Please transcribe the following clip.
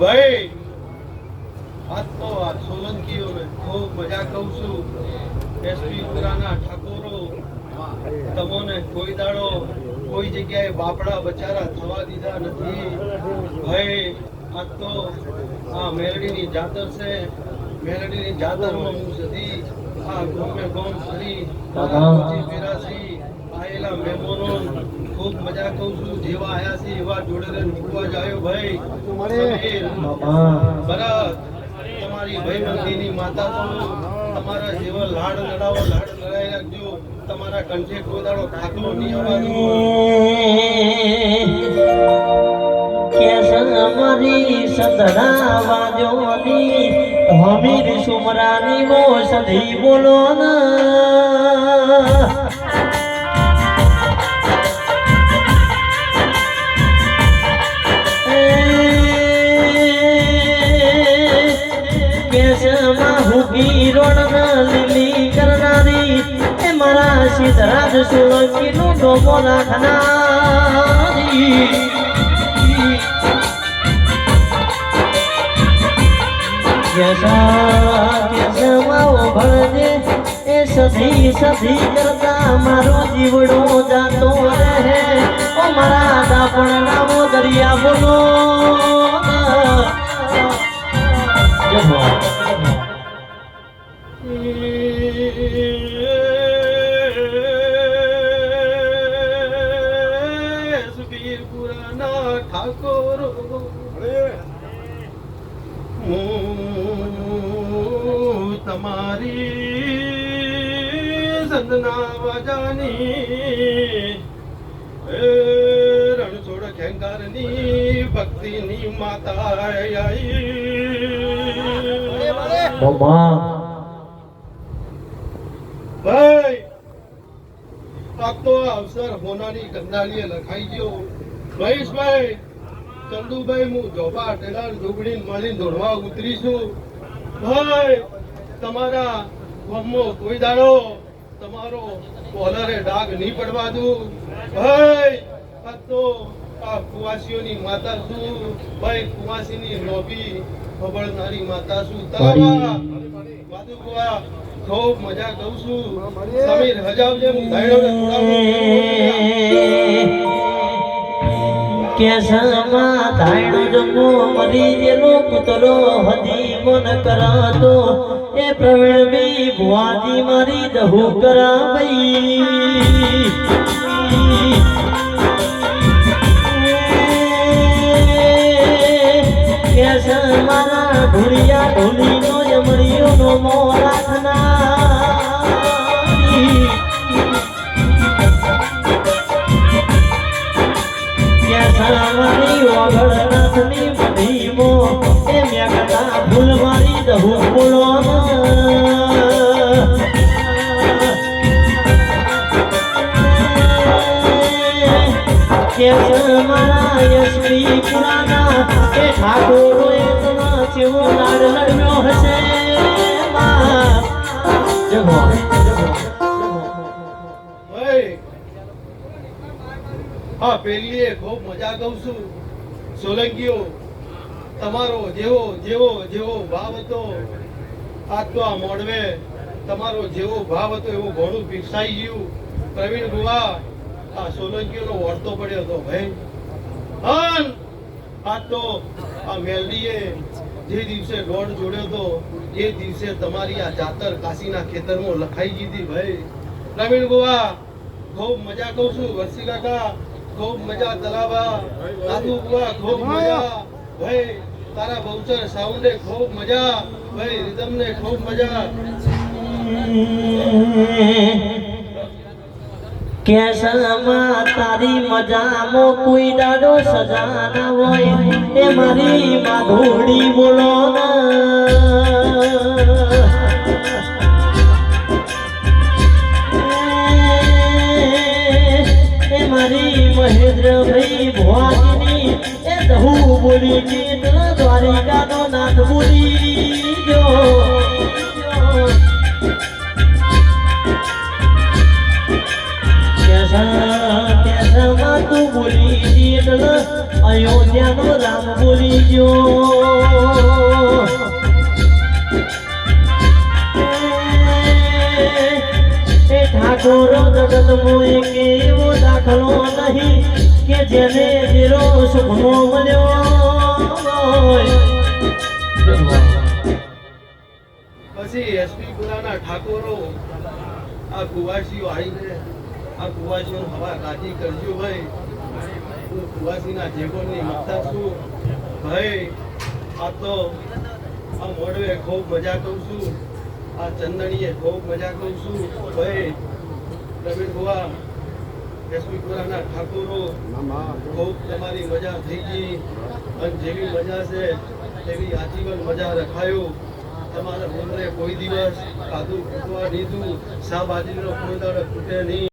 ભાઈ આજ તો આ સોલંકીઓ ખૂબ મજા કહું છું. એસપી ઠાકોરો તમોને કોઈ દાડો કોઈ જગ્યાએ બાપડા બચારા થવા દીધા નથી. ભાઈ આજ તો આ મેરડીની જાતર છે. મેલડીની જાતરમાં હું સધી. આ ગોમે ગોમ તારા. આયેલા મહેમાનો. ખૂબ મજા કહું છું. જેવા આયા છે એવા જોડે મૂકવા જાયો ભાઈ. બરાબર ભરત તમારી ભાઈબંધીની માતા છું તમારા જેવા લાડ લડાવો લાડ લડાઈ રાખજો. તમારા કંઠે કોઈ દાડો ખાટલો નહીં આવવાનું. સદરા વાજોની હમીર સુમરાની મો સધી બોલો ના. કેસમાં હુકી રોડના કરનારી, એ મારા સિદ્ધરાજ સોલંકીનું ડોમો નાખનારી. યશા કેસમાં ભળજે સધી સધી કરતા મારો જીવડો જાતો ઠાકોર હું તમારી સંદના વાજાની એ રણછોડ ખેંગારની ભક્તિની માતા આઈ. ભાઈ આ તો અવસર હોનાની ગંદાલીએ લખાઈ ગયો. મહેશભાઈ ચંદુભાઈ હું જોબા ટેલાર ડુગડી મળી દોડવા ઉતરી છું ભાઈ તમારા ગમો કોઈ દાડો તમારો કોલરે ડાઘ નહીં પડવા દઉં. ભાઈ આ તો આ કુવાસીઓની માતા છું. ભાઈ કુવાસીની લોભી ખબરનારી માતા છું. તળાવા માધુ કુવા ખૂબ મજા કરું છું. સમીર હજાવજે હું ધાયણોને તોડાવું. કેસમાં ધાયણો જમો, મરી જેલો પુતરો હજી મન કરાતો. એ પ્રવીણભાઈ ભુવાજી મારી દહુ કરાવઈ. ફૂલ મારી દહુ ફૂલો મારા યશ્વી પુરાના, એ ઠાકોરો તમા ચેવો લાડ લડ્યો હશે. જગો ભાઈ હા પેલી ખૂબ મજા કહું છું. સોલંકીઓ. તમારો જેવો જેવો જેવો ભાવ હતો આજ તો આ મોડવે તમારો જેવો ભાવ હતો એવું ઘણું પીરસાઈ ગયું. પ્રવીણ ગુવા આ સોલંકીઓનો વળતો પડ્યો હતો ભાઈ. અન આજ તો આ મેલડીએ જે દિવસે દોડ જોડ્યો હતો, એ દિવસે તમારી આ જાતર કાશીના ખેતરમાં લખાઈ ગઈ હતી ભાઈ. પ્રવીણ ગુવા ખૂબ મજા કહું છું વર્ષી કાકા, ખૂબ મજા, તલાવા. દાદુ ગુવા ખૂબ મજા. ભાઈ તારા બહુચર સાઉન્ડે ખૂબ મજા ભાઈ રિધમ ને ખૂબ મજા તારી મજામો કોઈ દાડો સજા ના હોય, એ મારી માધુડી બોલો મારી મહેન્દ્ર ભાઈ ભુવાજીની એ દહુ બોલી દ્વારિકાનો નાથ બોલી ગયો તું જી વિઠ્ઠલ અયોધ્યાનો રામ બોલી ગયો ઠાકોર જગતમો એક એવો દાખલો નહીં કે જેને જીરો સુખનો મળ્યો. પછી એસપી પુરાના ઠાકોરો, આ કુવાસીઓ આવીને, આ કુવાસીઓ હવા કાઢી કરજો ભાઈ. હું કુવાસીના જેગોની મતદાર છું. ભાઈ, આ તો આ મોડવે ખૂબ મજા કરું છું. આ ચંદણીએ ખૂબ મજા કરું છું. ભાઈ, પ્રવીણ ભુવા એસપી પુરાના ઠાકોરો ખૂબ તમારી મજા થઈ ગઈ. અને જેવી મજા છે તેવી આજીવન મજા રખાયો. તમારા ઉંમરે કોઈ દિવસ કાદુ ખૂટવા દીધું શાબાજીનો કોઈ દાડો ખૂટે નહીં.